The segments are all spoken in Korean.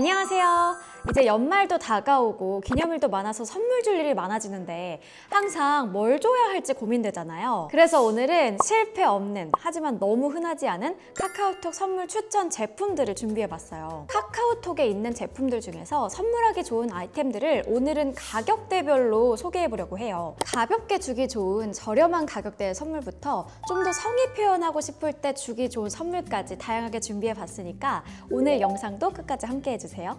안녕하세요. 이제 연말도 다가오고 기념일도 많아서 선물 줄 일이 많아지는데 항상 뭘 줘야 할지 고민되잖아요. 그래서 오늘은 실패 없는 하지만 너무 흔하지 않은 카카오톡 선물 추천 제품들을 준비해봤어요. 카카오톡에 있는 제품들 중에서 선물하기 좋은 아이템들을 오늘은 가격대별로 소개해보려고 해요. 가볍게 주기 좋은 저렴한 가격대의 선물부터 좀 더 성의 표현하고 싶을 때 주기 좋은 선물까지 다양하게 준비해봤으니까 오늘 영상도 끝까지 함께 해주세요.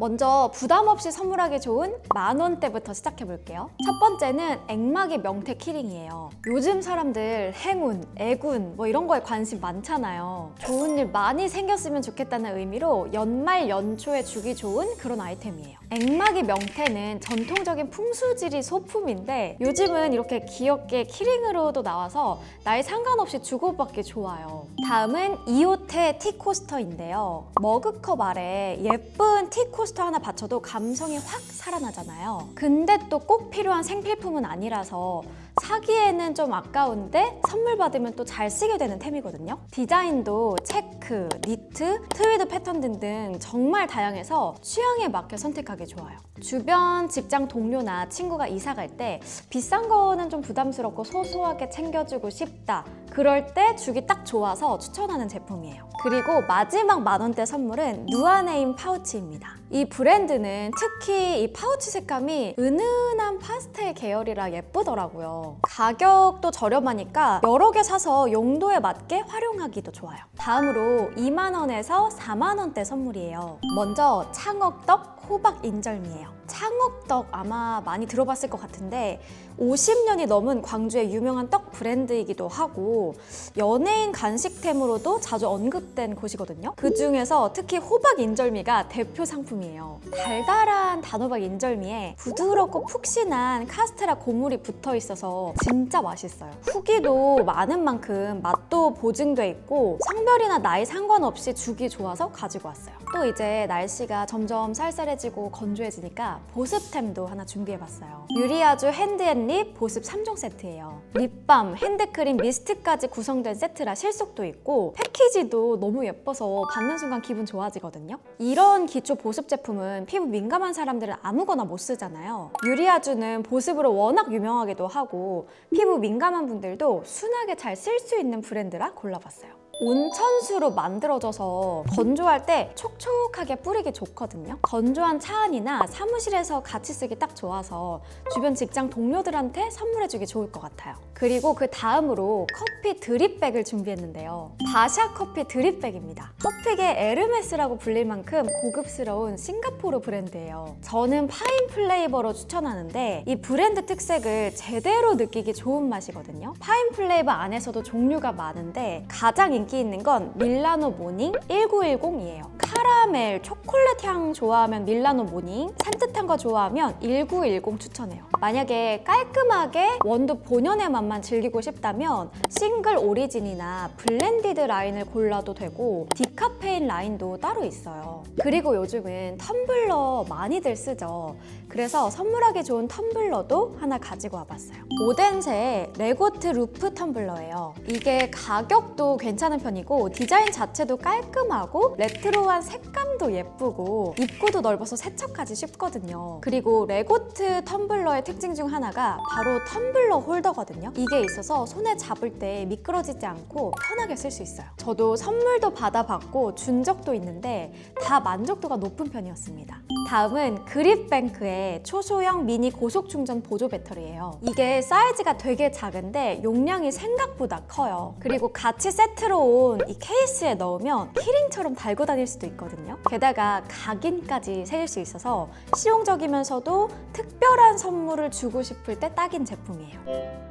먼저 부담 없이 선물하기 좋은 만 원대부터 시작해 볼게요. 첫 번째는 액막이 명태 키링이에요. 요즘 사람들 행운, 애군 뭐 이런 거에 관심 많잖아요. 좋은 일 많이 생겼으면 좋겠다는 의미로 연말 연초에 주기 좋은 그런 아이템이에요. 액막이 명태는 전통적인 풍수지리 소품인데 요즘은 이렇게 귀엽게 키링으로도 나와서 나이 상관없이 주고받기 좋아요. 다음은 이오테 티코스터인데요. 머그컵 아래 예쁜 티코스터 하나 받쳐도 감성이 확 살아나잖아요. 근데 또 꼭 필요한 생필품은 아니라서 사기에는 좀 아까운데 선물 받으면 또 잘 쓰게 되는 템이거든요. 디자인도 체크, 니트, 트위드 패턴 등등 정말 다양해서 취향에 맞게 선택하기 좋아요. 주변 직장 동료나 친구가 이사 갈 때 비싼 거는 좀 부담스럽고 소소하게 챙겨주고 싶다. 그럴 때 주기 딱 좋아서 추천하는 제품이에요. 그리고 마지막 만 원대 선물은 누아네임 파우치입니다. 이 브랜드는 특히 이 파우치 색감이 은은한 파스텔 계열이라 예쁘더라고요. 가격도 저렴하니까 여러 개 사서 용도에 맞게 활용하기도 좋아요. 다음으로 2만 원에서 4만 원대 선물이에요. 먼저 창업떡 호박 인절미예요. 창업떡 아마 많이 들어봤을 것 같은데 50년이 넘은 광주의 유명한 떡 브랜드이기도 하고 연예인 간식템으로도 자주 언급된 곳이거든요. 그 중에서 특히 호박 인절미가 대표 상품이에요. 달달한 단호박 인절미에 부드럽고 푹신한 카스테라 고물이 붙어 있어서 진짜 맛있어요. 후기도 많은 만큼 맛도 보증돼 있고 성별이나 나이 상관없이 주기 좋아서 가지고 왔어요. 또 이제 날씨가 점점 쌀쌀해 지고 건조해지니까 보습템도 하나 준비해봤어요. 유리아주 핸드앤립 보습 3종 세트예요. 립밤, 핸드크림, 미스트까지 구성된 세트라 실속도 있고 패키지도 너무 예뻐서 받는 순간 기분 좋아지거든요. 이런 기초 보습 제품은 피부 민감한 사람들은 아무거나 못 쓰잖아요. 유리아주는 보습으로 워낙 유명하기도 하고 피부 민감한 분들도 순하게 잘 쓸 수 있는 브랜드라 골라봤어요. 온천수로 만들어져서 건조할 때 촉촉하게 뿌리기 좋거든요. 건조한 차 안이나 사무실에서 같이 쓰기 딱 좋아서 주변 직장 동료들한테 선물해주기 좋을 것 같아요. 그리고 그 다음으로 커피 드립백을 준비했는데요. 바샤 커피 드립백입니다. 커피계 에르메스라고 불릴 만큼 고급스러운 싱가포르 브랜드예요. 저는 파인 플레이버로 추천하는데 이 브랜드 특색을 제대로 느끼기 좋은 맛이거든요. 파인 플레이버 안에서도 종류가 많은데 가장 인기 있는 건 밀라노 모닝 1910이에요. 카라멜, 초 콜릿 향 좋아하면 밀라노 모닝, 산뜻한 거 좋아하면 1910 추천해요. 만약에 깔끔하게 원두 본연의 맛만 즐기고 싶다면 싱글 오리진이나 블렌디드 라인을 골라도 되고 디카페인 라인도 따로 있어요. 그리고 요즘은 텀블러 많이들 쓰죠. 그래서 선물하기 좋은 텀블러도 하나 가지고 와봤어요. 오덴세의 레고트 루프 텀블러예요. 이게 가격도 괜찮은 편이고 디자인 자체도 깔끔하고 레트로한 색감도 예 쁘고 입구도 넓어서 세척하기 쉽거든요. 그리고 레고트 텀블러의 특징 중 하나가 바로 텀블러 홀더거든요. 이게 있어서 손에 잡을 때 미끄러지지 않고 편하게 쓸 수 있어요. 저도 선물도 받아봤고 준 적도 있는데 다 만족도가 높은 편이었습니다. 다음은 그립뱅크의 초소형 미니 고속 충전 보조 배터리예요. 이게 사이즈가 되게 작은데 용량이 생각보다 커요. 그리고 같이 세트로 온 이 케이스에 넣으면 키링처럼 달고 다닐 수도 있거든요. 게다가 각인까지 새길 수 있어서 실용적이면서도 특별한 선물을 주고 싶을 때 딱인 제품이에요.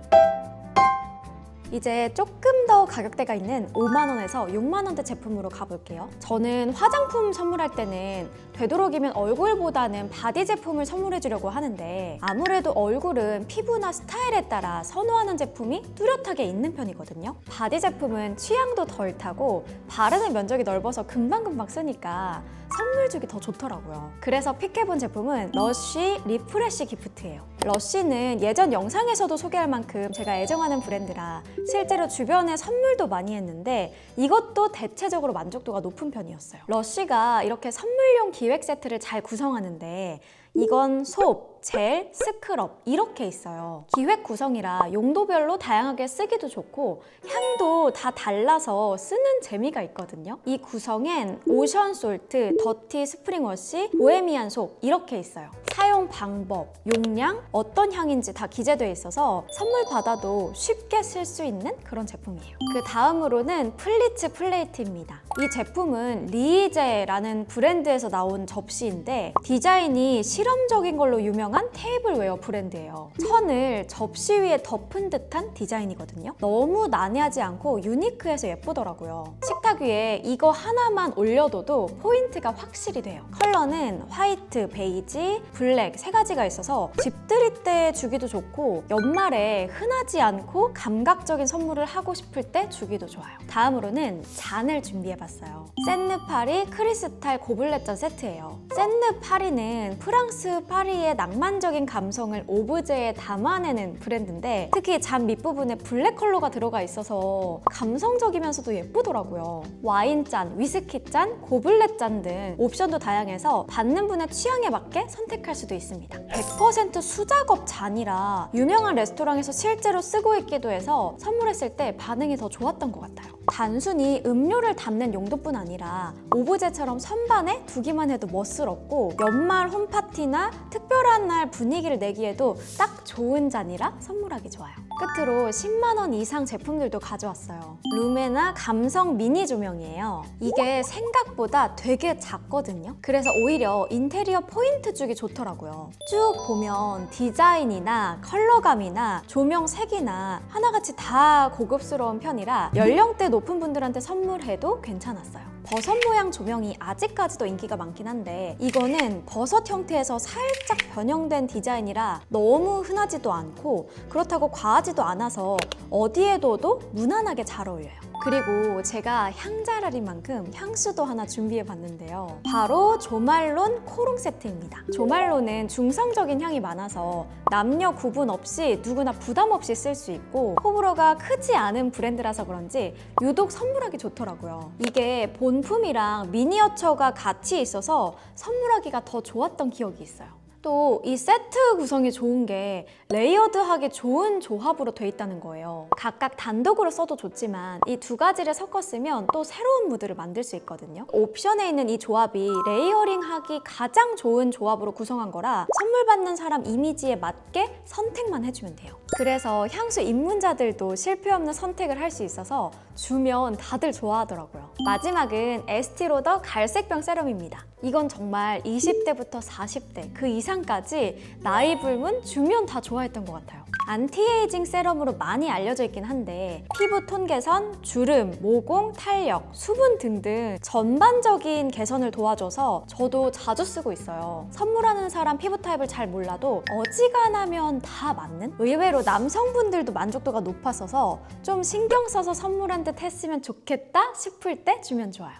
이제 조금 더 가격대가 있는 5만원에서 6만원대 제품으로 가볼게요. 저는 화장품 선물할 때는 되도록이면 얼굴보다는 바디 제품을 선물해주려고 하는데 아무래도 얼굴은 피부나 스타일에 따라 선호하는 제품이 뚜렷하게 있는 편이거든요. 바디 제품은 취향도 덜 타고 바르는 면적이 넓어서 금방금방 쓰니까 선물 주기 더 좋더라고요. 그래서 픽해본 제품은 러쉬 리프레쉬 기프트예요. 러쉬는 예전 영상에서도 소개할 만큼 제가 애정하는 브랜드라 실제로 주변에 선물도 많이 했는데 이것도 대체적으로 만족도가 높은 편이었어요. 러쉬가 이렇게 선물용 기획 세트를 잘 구성하는데 이건 솝, 젤, 스크럽 이렇게 있어요. 기획 구성이라 용도별로 다양하게 쓰기도 좋고 향도 다 달라서 쓰는 재미가 있거든요. 이 구성엔 오션 솔트, 더티 스프링워시, 보헤미안 솝 이렇게 있어요. 사용 방법, 용량, 어떤 향인지 다 기재되어 있어서 선물 받아도 쉽게 쓸 수 있는 그런 제품이에요. 그 다음으로는 플리츠 플레이트입니다. 이 제품은 리이제라는 브랜드에서 나온 접시인데 디자인이 실험적인 걸로 유명한 테이블웨어 브랜드예요. 천을 접시 위에 덮은 듯한 디자인이거든요. 너무 난해하지 않고 유니크해서 예쁘더라고요. 식탁 위에 이거 하나만 올려둬도 포인트가 확실히 돼요. 컬러는 화이트, 베이지, 블랙 세 가지가 있어서 집들이 때 주기도 좋고 연말에 흔하지 않고 감각적인 선물을 하고 싶을 때 주기도 좋아요. 다음으로는 잔을 준비해봤어요. 샌느 파리 크리스탈 고블렛잔 세트예요. 샌느 파리는 프랑스 파리의 낭만적인 감성을 오브제에 담아내는 브랜드인데 특히 잔 밑부분에 블랙 컬러가 들어가 있어서 감성적이면서도 예쁘더라고요. 와인잔, 위스키잔, 고블렛잔 등 옵션도 다양해서 받는 분의 취향에 맞게 선택할 수도 있습니다. 100% 수작업 잔이라 유명한 레스토랑에서 실제로 쓰고 있기도 해서 선물했을 때 반응이 더 좋았던 것 같아요. 단순히 음료를 담는 용도뿐 아니라 오브제처럼 선반에 두기만 해도 멋스럽고 연말 홈파티나 특별한 날 분위기를 내기에도 딱 좋은 잔이라 선물하기 좋아요. 끝으로 10만 원 이상 제품들도 가져왔어요. 루메나 감성 미니 조명이에요. 이게 생각보다 되게 작거든요. 그래서 오히려 인테리어 포인트 주기 좋더라고요. 쭉 보면 디자인이나 컬러감이나 조명 색이나 하나같이 다 고급스러운 편이라 연령대 높은 분들한테 선물해도 괜찮았어요. 버섯 모양 조명이 아직까지도 인기가 많긴 한데 이거는 버섯 형태에서 살짝 변형된 디자인이라 너무 흔하지도 않고 그렇다고 과하지도 않아서 어디에 둬도 무난하게 잘 어울려요. 그리고 제가 향잘알인 만큼 향수도 하나 준비해 봤는데요. 바로 조말론 코롱 세트입니다. 조말론은 중성적인 향이 많아서 남녀 구분 없이 누구나 부담 없이 쓸 수 있고 호불호가 크지 않은 브랜드라서 그런지 유독 선물하기 좋더라고요. 이게 본품이랑 미니어처가 같이 있어서 선물하기가 더 좋았던 기억이 있어요. 또 이 세트 구성이 좋은 게 레이어드하게 좋은 조합으로 돼 있다는 거예요. 각각 단독으로 써도 좋지만 이 두 가지를 섞어 쓰면 또 새로운 무드를 만들 수 있거든요. 옵션에 있는 이 조합이 레이어링하기 가장 좋은 조합으로 구성한 거라 선물 받는 사람 이미지에 맞게 선택만 해주면 돼요. 그래서 향수 입문자들도 실패 없는 선택을 할 수 있어서 주면 다들 좋아하더라고요. 마지막은 에스티로더 갈색병 세럼입니다. 이건 정말 20대부터 40대 그 이상까지 나이 불문 주면 다 좋아했던 것 같아요. 안티에이징 세럼으로 많이 알려져 있긴 한데 피부 톤 개선, 주름, 모공, 탄력, 수분 등등 전반적인 개선을 도와줘서 저도 자주 쓰고 있어요. 선물하는 사람 피부 타입을 잘 몰라도 어지간하면 다 맞는? 의외로 남성분들도 만족도가 높았어서 좀 신경 써서 선물한 듯 했으면 좋겠다 싶을 때 주면 좋아요.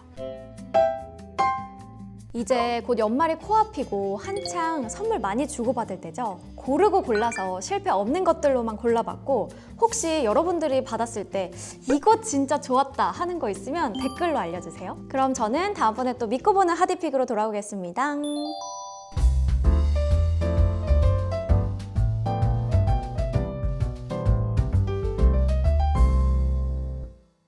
이제 곧 연말이 코앞이고 한창 선물 많이 주고받을 때죠. 고르고 골라서 실패 없는 것들로만 골라봤고 혹시 여러분들이 받았을 때 이거 진짜 좋았다 하는 거 있으면 댓글로 알려주세요. 그럼 저는 다음번에 또 믿고 보는 하디픽으로 돌아오겠습니다.